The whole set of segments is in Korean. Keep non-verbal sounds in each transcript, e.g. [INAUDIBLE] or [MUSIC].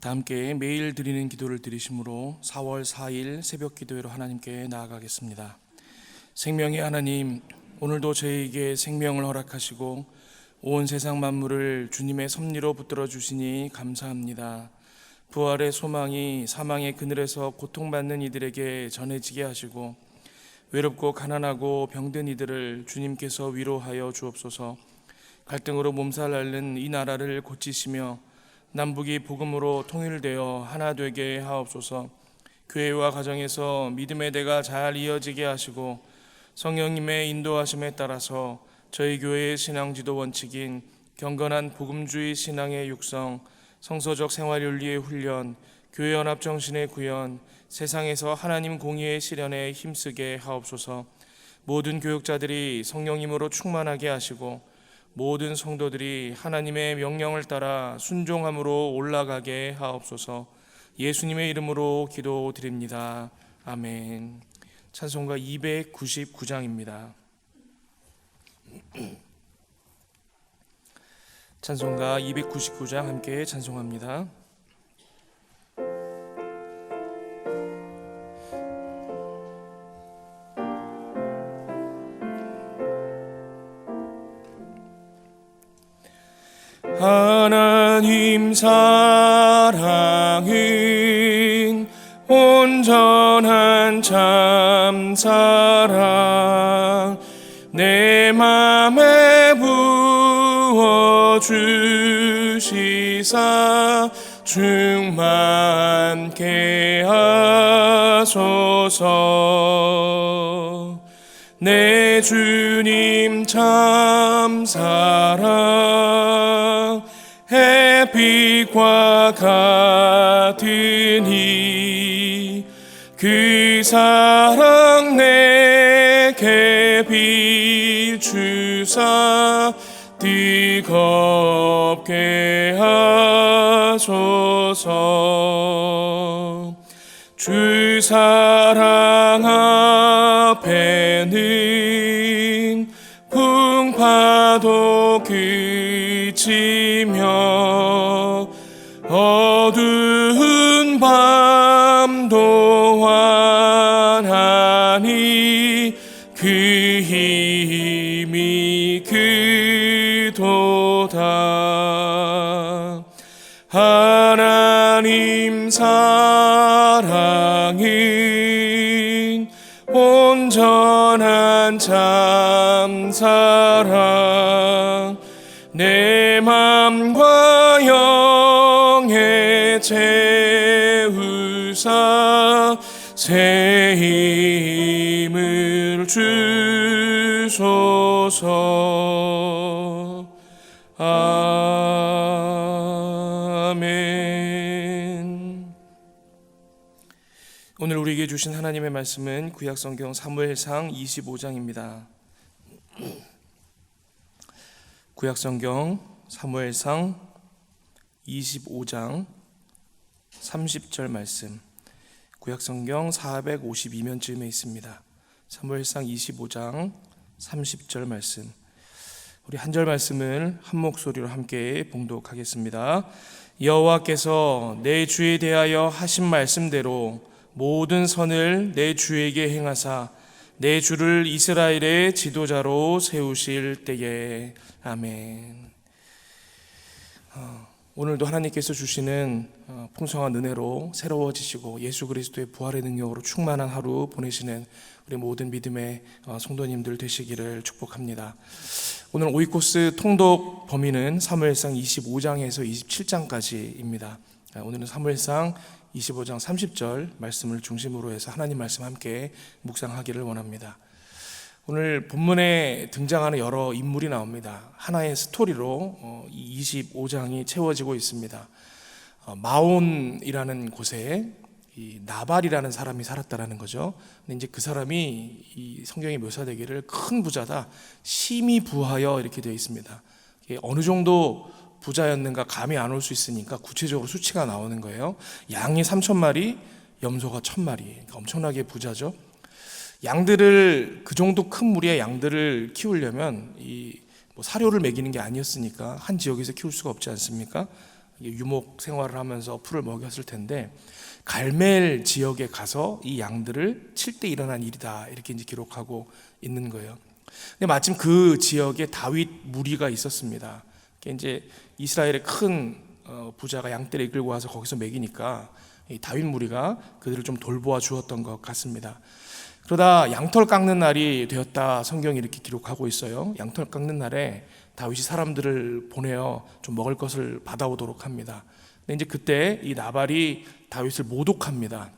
다 함께 매일 드리는 기도를 드리심으로 4월 4일 새벽 기도회로 하나님께 나아가겠습니다. 생명의 하나님, 오늘도 저희에게 생명을 허락하시고 온 세상 만물을 주님의 섭리로 붙들어 주시니 감사합니다. 부활의 소망이 사망의 그늘에서 고통받는 이들에게 전해지게 하시고 외롭고 가난하고 병든 이들을 주님께서 위로하여 주옵소서. 갈등으로 몸살 앓는 이 나라를 고치시며 남북이 복음으로 통일되어 하나 되게 하옵소서. 교회와 가정에서 믿음의 대가 잘 이어지게 하시고 성령님의 인도하심에 따라서 저희 교회의 신앙 지도 원칙인 경건한 복음주의 신앙의 육성, 성서적 생활 윤리의 훈련, 교회 연합 정신의 구현, 세상에서 하나님 공의의 실현에 힘쓰게 하옵소서. 모든 교육자들이 성령님으로 충만하게 하시고 모든 성도들이 하나님의 명령을 따라 순종함으로 올라가게 하옵소서. 예수님의 이름으로 기도드립니다. 아멘. 찬송가 299장입니다. [CLEARS THROAT] 찬송가 299장 함께 찬송합니다. 하나님 사랑은 온전한 참 사랑 내 맘에 부어 주시사 충만케 하소서. 내 주님 참 사랑 햇 빛과 같으니 그 사랑 내게 비추사 뜨겁게 하소서. 주 사랑 앞에는 풍파도 그치며 어두운 밤도 환하니 그 힘이 그도다. 하나님 사랑은 온전한 참 사랑 내 맘과 채우사 새 힘을 주소서 아멘 오늘 우리에게 주신 하나님의 말씀은 구약성경 사무엘상 25장입니다. 구약성경 사무엘상 25장 30절 말씀. 구약성경 452면쯤에 있습니다. 사무엘상 25장 30절 말씀. 우리 한 절 말씀을 한 목소리로 함께 봉독하겠습니다. 여호와께서 내 주에 대하여 하신 말씀대로 모든 선을 내 주에게 행하사 내 주를 이스라엘의 지도자로 세우실 때에 아멘. 어, 오늘도 하나님께서 주시는 어, 풍성한 은혜로 새로워지시고 예수 그리스도의 부활의 능력으로 충만한 하루 보내시는 우리 모든 믿음의 어, 성도님들 되시기를 축복합니다. 오늘 오이코스 통독 범위는 사무엘상 25장에서 27장까지입니다. 오늘은 사무엘상 25장 30절 말씀을 중심으로 해서 하나님 말씀 함께 묵상하기를 원합니다. 오늘 본문에 등장하는 여러 인물이 나옵니다. 하나의 스토리로 어, 이 25장이 채워지고 있습니다. 어, 마온이라는 곳에 이 나발이라는 사람이 살았다라는 거죠. 근데 이제 그 사람이 이 성경에 묘사되기를 큰 부자다, 심히 부하여 이렇게 되어 있습니다. 어느 정도 부자였는가 감이 안 올 수 있으니까 구체적으로 수치가 나오는 거예요. 양이 3천 마리, 염소가 1천 마리. 그러니까 엄청나게 부자죠. 양들을 그 정도 큰 무리의 양들을 키우려면 이 뭐 사료를 먹이는 게 아니었으니까 한 지역에서 키울 수가 없지 않습니까? 유목 생활을 하면서 풀을 먹였을 텐데 갈멜 지역에 가서 이 양들을 칠 때 일어난 일이다 이렇게 이제 기록하고 있는 거예요. 근데 마침 그 지역에 다윗 무리가 있었습니다. 이제 이스라엘의 큰 어, 부자가 양떼를 이끌고 와서 거기서 먹이니까 이 다윗 무리가 그들을 좀 돌보아 주었던 것 같습니다. 그러다 양털 깎는 날이 되었다 성경이 이렇게 기록하고 있어요. 양털 깎는 날에 다윗이 사람들을 보내어 좀 먹을 것을 받아오도록 합니다. 근데 이제 그때 이 나발이 다윗을 모독합니다.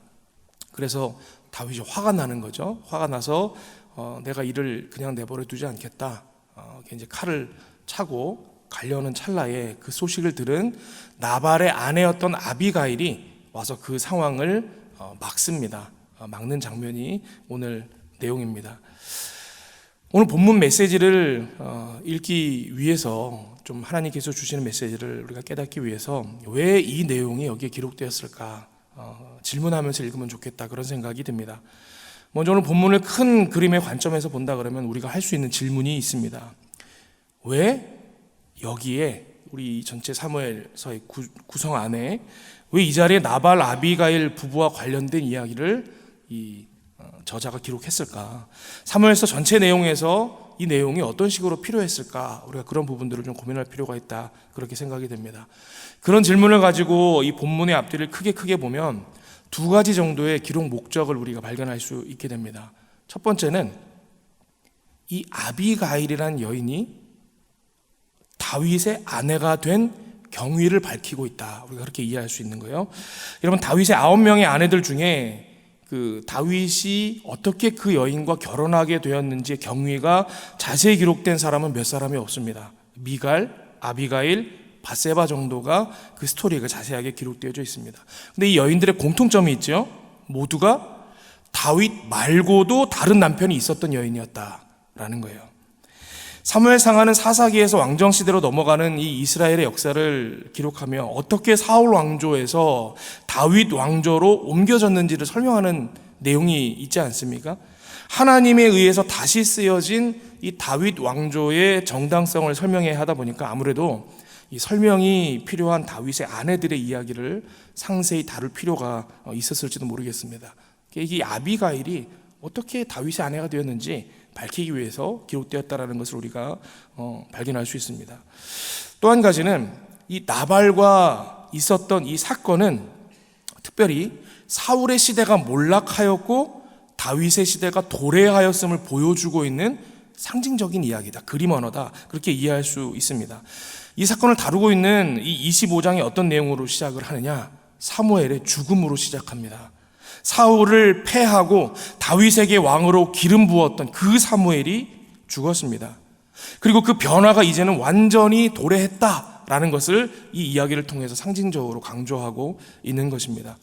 그래서 다윗이 화가 나는 거죠. 화가 나서 어, 내가 이를 그냥 내버려 두지 않겠다. 어, 이제 칼을 차고 가려는 찰나에 그 소식을 들은 나발의 아내였던 아비가일이 와서 그 상황을 어, 막습니다. 어, 막는 장면이 오늘 내용입니다. 오늘 본문 메시지를 어, 읽기 위해서 좀 하나님께서 주시는 메시지를 우리가 깨닫기 위해서 왜 이 내용이 여기에 기록되었을까 어, 질문하면서 읽으면 좋겠다 그런 생각이 듭니다. 먼저 오늘 본문을 큰 그림의 관점에서 본다 그러면 우리가 할 수 있는 질문이 있습니다. 왜 여기에 우리 전체 사무엘서의 구, 구성 안에 왜 이 자리에 나발 아비가일 부부와 관련된 이야기를 이 어, 저자가 기록했을까? 사무엘서 전체 내용에서 이 내용이 어떤 식으로 필요했을까? 우리가 그런 부분들을 좀 고민할 필요가 있다. 그렇게 생각이 됩니다. 그런 질문을 가지고 이 본문의 앞뒤를 크게 크게 보면 두 가지 정도의 기록 목적을 우리가 발견할 수 있게 됩니다. 첫 번째는 이 아비가일이라는 여인이 다윗의 아내가 된 경위를 밝히고 있다. 우리가 그렇게 이해할 수 있는 거예요. 여러분 다윗의 아홉 명의 아내들 중에 그 다윗이 어떻게 그 여인과 결혼하게 되었는지 경위가 자세히 기록된 사람은 몇 사람이 없습니다. 미갈, 아비가일, 바세바 정도가 그 스토리가 자세하게 기록되어져 있습니다. 근데 이 여인들의 공통점이 있죠. 모두가 다윗 말고도 다른 남편이 있었던 여인이었다라는 거예요. 사무엘 상하는 사사기에서 왕정 시대로 넘어가는 이 이스라엘의 역사를 기록하며 어떻게 사울 왕조에서 다윗 왕조로 옮겨졌는지를 설명하는 내용이 있지 않습니까? 하나님에 의해서 다시 쓰여진 이 다윗 왕조의 정당성을 설명해야 하다 보니까 아무래도 이 설명이 필요한 다윗의 아내들의 이야기를 상세히 다룰 필요가 있었을지도 모르겠습니다. 이 아비가일이 어떻게 다윗의 아내가 되었는지 밝히기 위해서 기록되었다라는 것을 우리가 어, 발견할 수 있습니다. 또 한 가지는 이 나발과 있었던 이 사건은 특별히 사울의 시대가 몰락하였고 다윗의 시대가 도래하였음을 보여주고 있는 상징적인 이야기다. 그림 언어다. 그렇게 이해할 수 있습니다. 이 사건을 다루고 있는 이 25장이 어떤 내용으로 시작을 하느냐? 사무엘의 죽음으로 시작합니다. 사울을 패하고 다윗에게 왕으로 기름 부었던 그 사무엘이 죽었습니다. 그리고 그 변화가 이제는 완전히 도래했다라는 것을 이 이야기를 통해서 상징적으로 강조하고 있는 것입니다.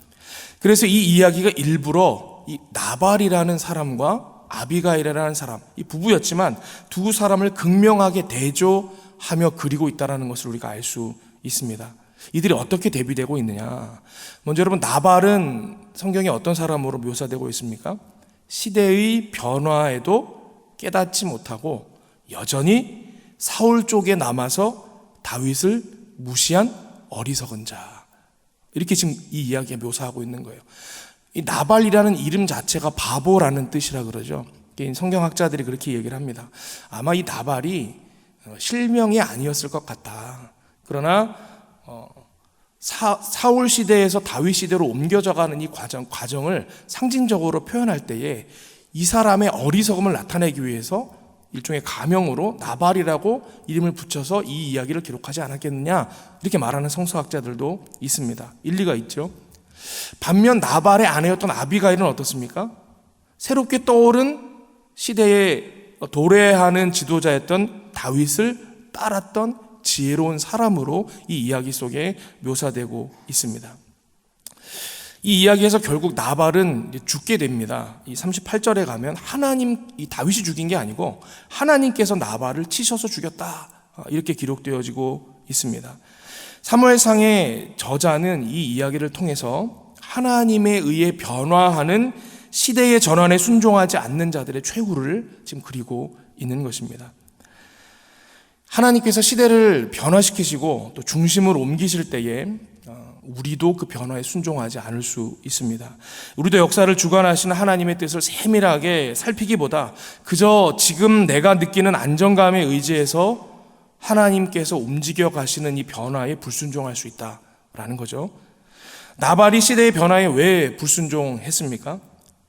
그래서 이 이야기가 일부러 이 나발이라는 사람과 아비가일이라는 사람, 이 부부였지만 두 사람을 극명하게 대조하며 그리고 있다는 것을 우리가 알 수 있습니다. 이들이 어떻게 대비되고 있느냐? 먼저 여러분 나발은 성경에 어떤 사람으로 묘사되고 있습니까? 시대의 변화에도 깨닫지 못하고 여전히 사울 쪽에 남아서 다윗을 무시한 어리석은 자. 이렇게 지금 이 이야기가 묘사하고 있는 거예요. 이 나발이라는 이름 자체가 바보라는 뜻이라 그러죠. 성경학자들이 그렇게 얘기를 합니다. 아마 이 나발이 실명이 아니었을 것 같다. 그러나 사, 사울 시대에서 다윗 시대로 옮겨져가는 이 과정, 과정을 상징적으로 표현할 때에 이 사람의 어리석음을 나타내기 위해서 일종의 가명으로 나발이라고 이름을 붙여서 이 이야기를 기록하지 않았겠느냐 이렇게 말하는 성서학자들도 있습니다. 일리가 있죠. 반면 나발의 아내였던 아비가일은 어떻습니까? 새롭게 떠오른 시대에 도래하는 지도자였던 다윗을 따랐던 지혜로운 사람으로 이 이야기 속에 묘사되고 있습니다. 이 이야기에서 결국 나발은 죽게 됩니다. 이 38절에 가면 하나님, 이 다윗이 죽인 게 아니고 하나님께서 나발을 치셔서 죽였다. 아, 이렇게 기록되어지고 있습니다. 사무엘상의 저자는 이 이야기를 통해서 하나님에 의해 변화하는 시대의 전환에 순종하지 않는 자들의 최후를 지금 그리고 있는 것입니다. 하나님께서 시대를 변화시키시고 또 중심을 옮기실 때에 어, 우리도 그 변화에 순종하지 않을 수 있습니다. 우리도 역사를 주관하시는 하나님의 뜻을 세밀하게 살피기보다 그저 지금 내가 느끼는 안정감에 의지해서 하나님께서 움직여 가시는 이 변화에 불순종할 수 있다라는 거죠. 나발이 시대의 변화에 왜 불순종했습니까?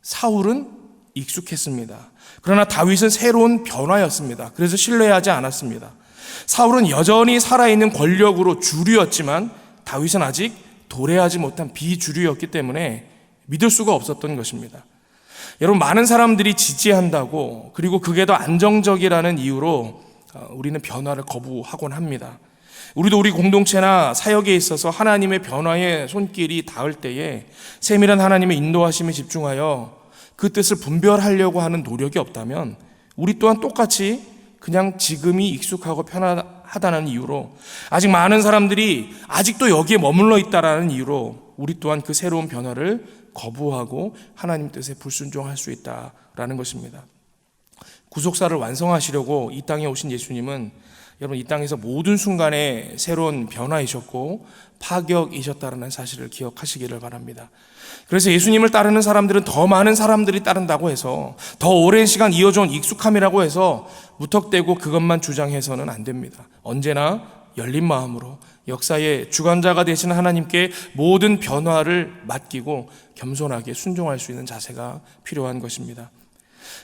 사울은 익숙했습니다. 그러나 다윗은 새로운 변화였습니다. 그래서 신뢰하지 않았습니다. 사울은 여전히 살아있는 권력으로 주류였지만 다윗은 아직 도래하지 못한 비주류였기 때문에 믿을 수가 없었던 것입니다. 여러분, 많은 사람들이 지지한다고 그리고 그게 더 안정적이라는 이유로 어, 우리는 변화를 거부하곤 합니다. 우리도 우리 공동체나 사역에 있어서 하나님의 변화의 손길이 닿을 때에 세밀한 하나님의 인도하심에 집중하여 그 뜻을 분별하려고 하는 노력이 없다면 우리 또한 똑같이 그냥 지금이 익숙하고 편하다는 이유로 아직 많은 사람들이 아직도 여기에 머물러 있다라는 이유로 우리 또한 그 새로운 변화를 거부하고 하나님 뜻에 불순종할 수 있다라는 것입니다. 구속사를 완성하시려고 이 땅에 오신 예수님은 여러분 이 땅에서 모든 순간에 새로운 변화이셨고 파격이셨다는 사실을 기억하시기를 바랍니다. 그래서 예수님을 따르는 사람들은 더 많은 사람들이 따른다고 해서 더 오랜 시간 이어져 온 익숙함이라고 해서 무턱대고 그것만 주장해서는 안 됩니다. 언제나 열린 마음으로 역사의 주관자가 되신 하나님께 모든 변화를 맡기고 겸손하게 순종할 수 있는 자세가 필요한 것입니다.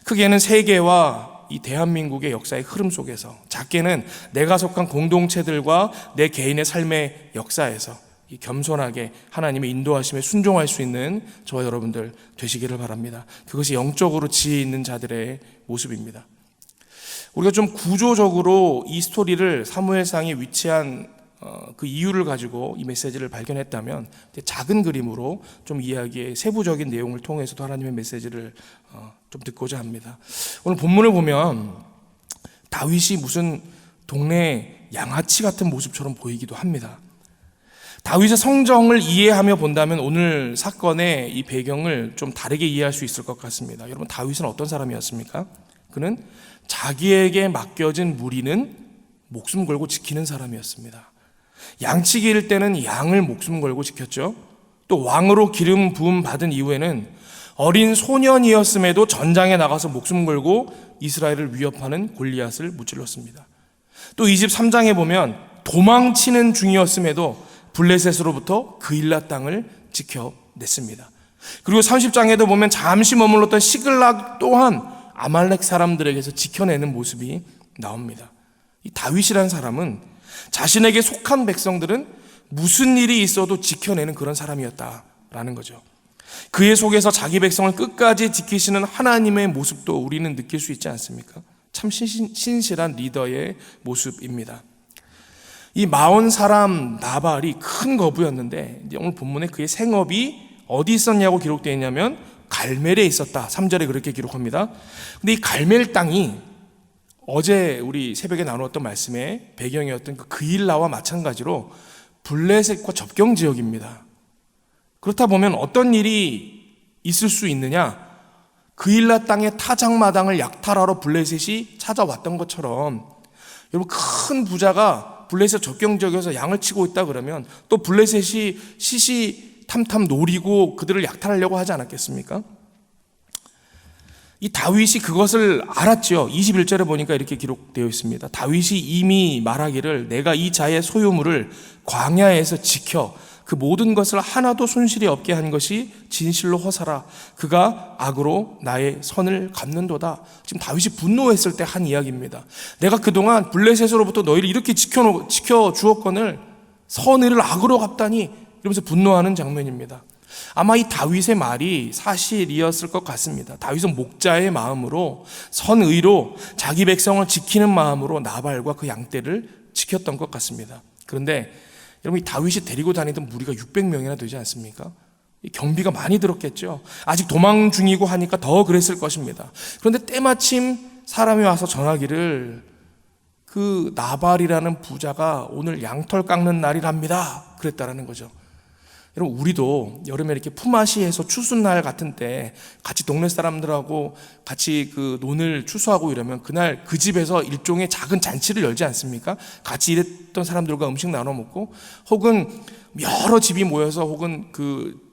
크게는 세계와 이 대한민국의 역사의 흐름 속에서 작게는 내가 속한 공동체들과 내 개인의 삶의 역사에서 이 겸손하게 하나님의 인도하심에 순종할 수 있는 저와 여러분들 되시기를 바랍니다. 그것이 영적으로 지혜 있는 자들의 모습입니다. 우리가 좀 구조적으로 이 스토리를 사무엘상에 위치한 어, 그 이유를 가지고 이 메시지를 발견했다면 작은 그림으로 좀 이야기의 세부적인 내용을 통해서도 하나님의 메시지를 어, 좀 듣고자 합니다. 오늘 본문을 보면 다윗이 무슨 동네 양아치 같은 모습처럼 보이기도 합니다. 다윗의 성정을 이해하며 본다면 오늘 사건의 이 배경을 좀 다르게 이해할 수 있을 것 같습니다. 여러분 다윗은 어떤 사람이었습니까? 그는 자기에게 맡겨진 무리는 목숨 걸고 지키는 사람이었습니다. 양치기일 때는 양을 목숨 걸고 지켰죠. 또 왕으로 기름 부음 받은 이후에는 어린 소년이었음에도 전장에 나가서 목숨 걸고 이스라엘을 위협하는 골리앗을 무찔렀습니다. 또 23장에 보면 도망치는 중이었음에도 블레셋으로부터 그일라 땅을 지켜냈습니다. 그리고 30장에도 보면 잠시 머물렀던 시글락 또한 아말렉 사람들에게서 지켜내는 모습이 나옵니다. 이 다윗이라는 사람은 자신에게 속한 백성들은 무슨 일이 있어도 지켜내는 그런 사람이었다라는 거죠. 그의 속에서 자기 백성을 끝까지 지키시는 하나님의 모습도 우리는 느낄 수 있지 않습니까? 참 신실한 리더의 모습입니다. 이 마온 사람 나발이 큰 거부였는데 오늘 본문에 그의 생업이 어디 있었냐고 기록되어 있냐면 갈멜에 있었다. 3절에 그렇게 기록합니다. 근데 이 갈멜 땅이 어제 우리 새벽에 나누었던 말씀의 배경이었던 그 그일라와 마찬가지로 블레셋과 접경 지역입니다. 그렇다 보면 어떤 일이 있을 수 있느냐? 그일라 땅의 타작마당을 약탈하러 블레셋이 찾아왔던 것처럼 여러분 큰 부자가 블레셋 접경 지역에서 양을 치고 있다 그러면 또 블레셋이 시시 탐탐 노리고 그들을 약탈하려고 하지 않았겠습니까? 이 다윗이 그것을 알았죠. 21절에 보니까 이렇게 기록되어 있습니다. 다윗이 이미 말하기를 내가 이 자의 소유물을 광야에서 지켜 그 모든 것을 하나도 손실이 없게 한 것이 진실로 허사라. 그가 악으로 나의 선을 갚는도다. 지금 다윗이 분노했을 때 한 이야기입니다. 내가 그동안 블레셋으로부터 너희를 이렇게 지켜, 지켜 주었건을 선의를 악으로 갚다니 이러면서 분노하는 장면입니다. 아마 이 다윗의 말이 사실이었을 것 같습니다. 다윗은 목자의 마음으로 선의로 자기 백성을 지키는 마음으로 나발과 그 양떼를 지켰던 것 같습니다. 그런데 여러분 이 다윗이 데리고 다니던 무리가 600명이나 되지 않습니까? 경비가 많이 들었겠죠. 아직 도망 중이고 하니까 더 그랬을 것입니다. 그런데 때마침 사람이 와서 전하기를 그 나발이라는 부자가 오늘 양털 깎는 날이랍니다. 그랬다라는 거죠. 여러분 우리도 여름에 이렇게 품앗이해서 추수날 같은 때 같이 동네 사람들하고 같이 그 논을 추수하고 이러면 그날 그 집에서 일종의 작은 잔치를 열지 않습니까? 같이 일했던 사람들과 음식 나눠 먹고 혹은 여러 집이 모여서 혹은 그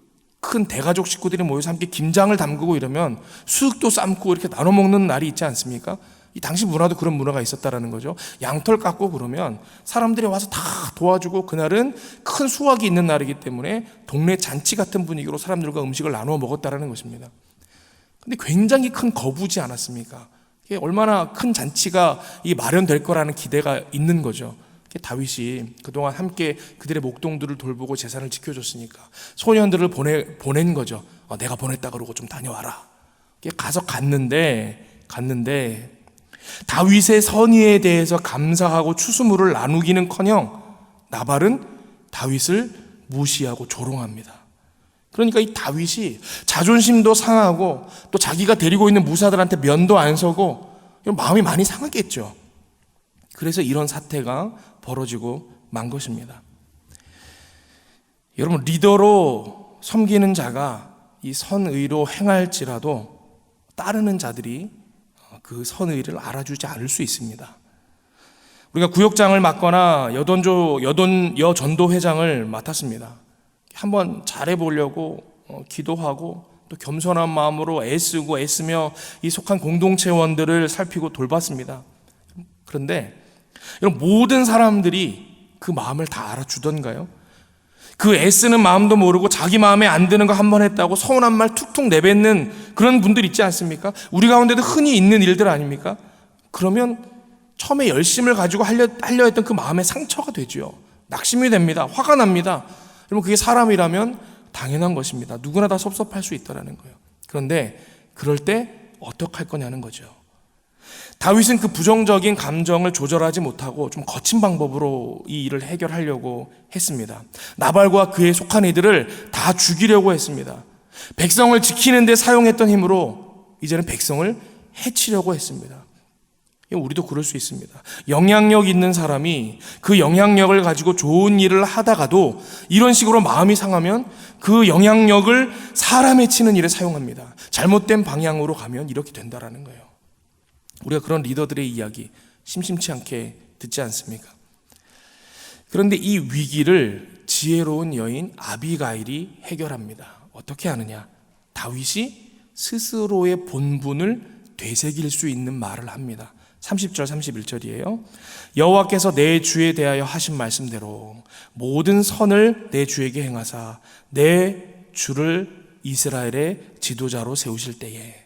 큰 대가족 식구들이 모여서 함께 김장을 담그고 이러면 수육도 삶고 이렇게 나눠 먹는 날이 있지 않습니까? 이 당시 문화도 그런 문화가 있었다라는 거죠. 양털 깎고 그러면 사람들이 와서 다 도와주고 그날은 큰 수확이 있는 날이기 때문에 동네 잔치 같은 분위기로 사람들과 음식을 나누어 먹었다라는 것입니다. 근데 굉장히 큰 거부지 않았습니까? 얼마나 큰 잔치가 이 마련될 거라는 기대가 있는 거죠. 다윗이 그동안 함께 그들의 목동들을 돌보고 재산을 지켜줬으니까 소년들을 보내, 보낸 거죠. 어, 내가 보냈다 그러고 좀 다녀와라. 가서 갔는데, 갔는데, 다윗의 선의에 대해서 감사하고 추수물을 나누기는 커녕 나발은 다윗을 무시하고 조롱합니다. 그러니까 이 다윗이 자존심도 상하고 또 자기가 데리고 있는 무사들한테 면도 안 서고 마음이 많이 상하겠죠. 그래서 이런 사태가 벌어지고 만 것입니다. 여러분 리더로 섬기는 자가 이 선의로 행할지라도 따르는 자들이 그 선의를 알아주지 않을 수 있습니다. 우리가 구역장을 맡거나 여돈조 여돈 여전도 회장을 맡았습니다. 한번 잘해 보려고 어, 기도하고 또 겸손한 마음으로 애쓰고 애쓰며 이 속한 공동체원들을 살피고 돌봤습니다. 그런데 이런 모든 사람들이 그 마음을 다 알아주던가요? 그 애쓰는 마음도 모르고 자기 마음에 안 드는 거 한 번 했다고 서운한 말 툭툭 내뱉는 그런 분들 있지 않습니까? 우리 가운데도 흔히 있는 일들 아닙니까? 그러면 처음에 열심을 가지고 하려, 하려 했던 그 마음에 상처가 되죠. 낙심이 됩니다. 화가 납니다. 여러분, 그게 사람이라면 당연한 것입니다. 누구나 다 섭섭할 수 있다는 거예요. 그런데 그럴 때 어떻게 할 거냐는 거죠. 다윗은 그 부정적인 감정을 조절하지 못하고 좀 거친 방법으로 이 일을 해결하려고 했습니다. 나발과 그에 속한 이들을 다 죽이려고 했습니다. 백성을 지키는데 사용했던 힘으로 이제는 백성을 해치려고 했습니다. 우리도 그럴 수 있습니다. 영향력 있는 사람이 그 영향력을 가지고 좋은 일을 하다가도 이런 식으로 마음이 상하면 그 영향력을 사람에 치는 일에 사용합니다. 잘못된 방향으로 가면 이렇게 된다라는 거예요. 우리가 그런 리더들의 이야기 심심치 않게 듣지 않습니까? 그런데 이 위기를 지혜로운 여인 아비가일이 해결합니다. 어떻게 하느냐? 다윗이 스스로의 본분을 되새길 수 있는 말을 합니다. 30절 31절이에요. 여호와께서 내 주에 대하여 하신 말씀대로 모든 선을 내 주에게 행하사 내 주를 이스라엘의 지도자로 세우실 때에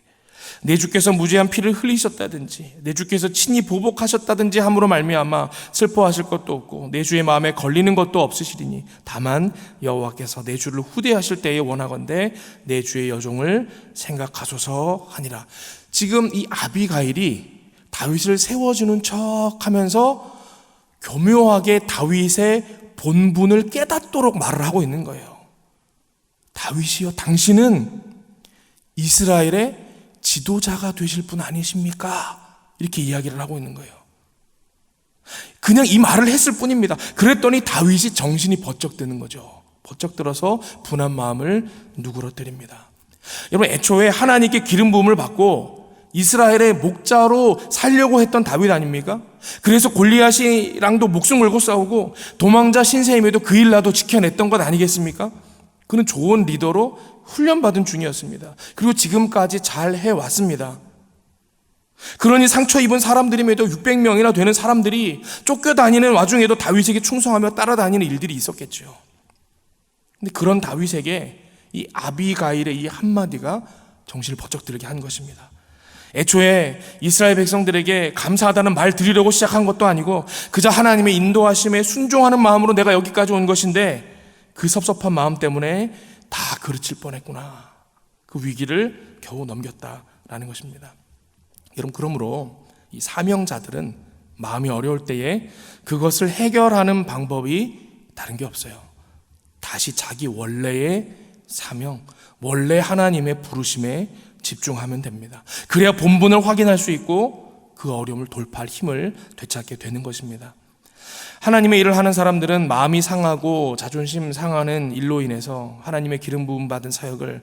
내 주께서 무죄한 피를 흘리셨다든지 내 주께서 친히 보복하셨다든지 함으로 말미암아 슬퍼하실 것도 없고 내 주의 마음에 걸리는 것도 없으시리니 다만 여호와께서 내 주를 후대하실 때에 원하건대 내 주의 여종을 생각하소서 하니라. 지금 이 아비가일이 다윗을 세워주는 척하면서 교묘하게 다윗의 본분을 깨닫도록 말을 하고 있는 거예요. 다윗이요, 당신은 이스라엘의 지도자가 되실 분 아니십니까? 이렇게 이야기를 하고 있는 거예요. 그냥 이 말을 했을 뿐입니다. 그랬더니 다윗이 정신이 번쩍 드는 거죠. 번쩍 들어서 분한 마음을 누그러뜨립니다. 여러분 애초에 하나님께 기름 부음을 받고 이스라엘의 목자로 살려고 했던 다윗 아닙니까? 그래서 골리앗이랑도 목숨 걸고 싸우고 도망자 신세임에도 그 일라도 지켜냈던 것 아니겠습니까? 그는 좋은 리더로 훈련받은 중이었습니다. 그리고 지금까지 잘 해왔습니다. 그러니 상처 입은 사람들임에도 600명이나 되는 사람들이 쫓겨다니는 와중에도 다윗에게 충성하며 따라다니는 일들이 있었겠죠. 근데 그런 다윗에게 이 아비가일의 이 한마디가 정신을 번쩍 들게 한 것입니다. 애초에 이스라엘 백성들에게 감사하다는 말 드리려고 시작한 것도 아니고 그저 하나님의 인도하심에 순종하는 마음으로 내가 여기까지 온 것인데 그 섭섭한 마음 때문에 다 그르칠 뻔했구나. 그 위기를 겨우 넘겼다라는 것입니다. 여러분 그러므로 이 사명자들은 마음이 어려울 때에 그것을 해결하는 방법이 다른 게 없어요. 다시 자기 원래의 사명, 원래 하나님의 부르심에 집중하면 됩니다. 그래야 본분을 확인할 수 있고 그 어려움을 돌파할 힘을 되찾게 되는 것입니다. 하나님의 일을 하는 사람들은 마음이 상하고 자존심 상하는 일로 인해서 하나님의 기름 부음 받은 사역을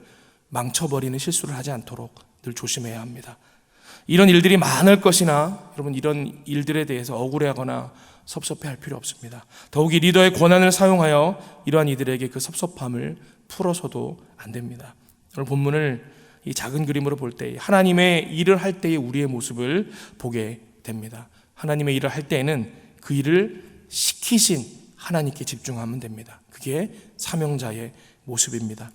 망쳐버리는 실수를 하지 않도록 늘 조심해야 합니다. 이런 일들이 많을 것이나 여러분 이런 일들에 대해서 억울해하거나 섭섭해할 필요 없습니다. 더욱이 리더의 권한을 사용하여 이러한 이들에게 그 섭섭함을 풀어서도 안 됩니다. 오늘 본문을 이 작은 그림으로 볼 때 하나님의 일을 할 때의 우리의 모습을 보게 됩니다. 하나님의 일을 할 때에는 그 일을 시키신 하나님께 집중하면 됩니다. 그게 사명자의 모습입니다.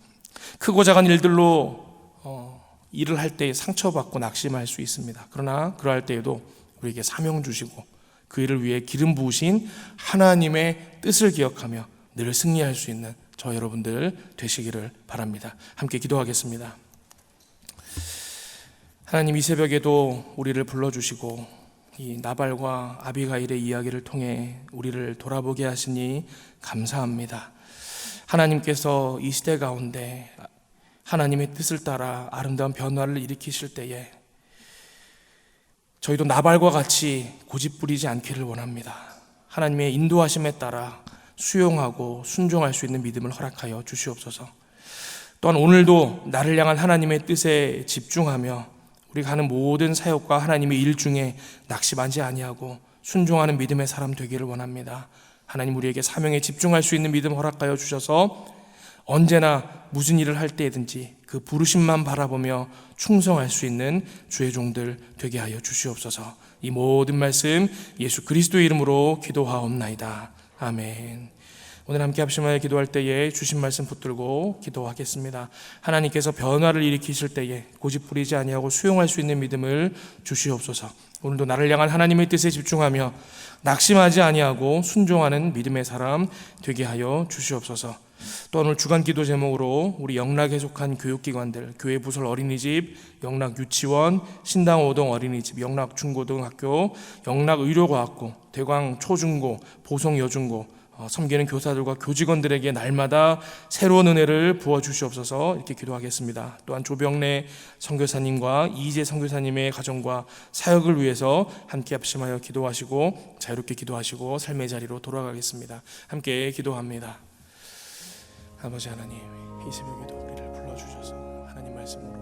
크고 작은 일들로 어, 일을 할때 상처받고 낙심할 수 있습니다. 그러나 그러할 때에도 우리에게 사명 주시고 그 일을 위해 기름 부으신 하나님의 뜻을 기억하며 늘 승리할 수 있는 저 여러분들 되시기를 바랍니다. 함께 기도하겠습니다. 하나님 이 새벽에도 우리를 불러주시고 이 나발과 아비가일의 이야기를 통해 우리를 돌아보게 하시니 감사합니다. 하나님께서 이 시대 가운데 하나님의 뜻을 따라 아름다운 변화를 일으키실 때에 저희도 나발과 같이 고집 부리지 않기를 원합니다. 하나님의 인도하심에 따라 수용하고 순종할 수 있는 믿음을 허락하여 주시옵소서. 또한 오늘도 나를 향한 하나님의 뜻에 집중하며 우리가 하는 모든 사역과 하나님의 일 중에 낙심하지 아니하고 순종하는 믿음의 사람 되기를 원합니다. 하나님 우리에게 사명에 집중할 수 있는 믿음 허락하여 주셔서 언제나 무슨 일을 할 때든지 그 부르심만 바라보며 충성할 수 있는 주의 종들 되게 하여 주시옵소서. 이 모든 말씀 예수 그리스도의 이름으로 기도하옵나이다. 아멘. 오늘 함께 합심하여 기도할 때에 주신 말씀 붙들고 기도하겠습니다. 하나님께서 변화를 일으키실 때에 고집 부리지 아니하고 수용할 수 있는 믿음을 주시옵소서. 오늘도 나를 향한 하나님의 뜻에 집중하며 낙심하지 아니하고 순종하는 믿음의 사람 되게 하여 주시옵소서. 또 오늘 주간 기도 제목으로 우리 영락에 속한 교육기관들, 교회 부설 어린이집, 영락 유치원, 신당 오동 어린이집, 영락 중고등학교, 영락 의료과학고, 대광 초중고, 보성 여중고, 어, 섬기는 교사들과 교직원들에게 날마다 새로운 은혜를 부어 주시옵소서 이렇게 기도하겠습니다. 또한 조병래 선교사님과 이재 선교사님의 가정과 사역을 위해서 함께 합심하여 기도하시고 자유롭게 기도하시고 삶의 자리로 돌아가겠습니다. 함께 기도합니다. 아버지 하나님, 이 새벽에도 우리를 불러 주셔서 하나님 말씀으로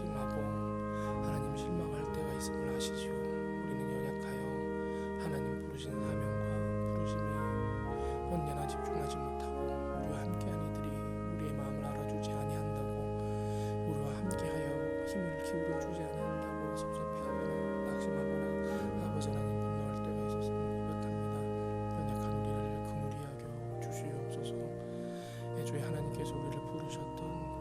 낙심하고 하나님 실망할 때가 있음을 아시지요. 우리는 연약하여 하나님 부르신 사명과 부르심에 언제나 집중하지 못하고 우리와 함께한 이들이 우리의 마음을 알아주지 아니한다고 우리와 함께하여 힘을 기울여 주지 아니한다고 섭섭해하거나 낙심하거나 아버지 하나님 분노할 때가 있었음을 고백합니다. 연약한 우리를 긍휼히 여겨 주시옵소서. 예, 주의 하나님께서 우리를 부르셨던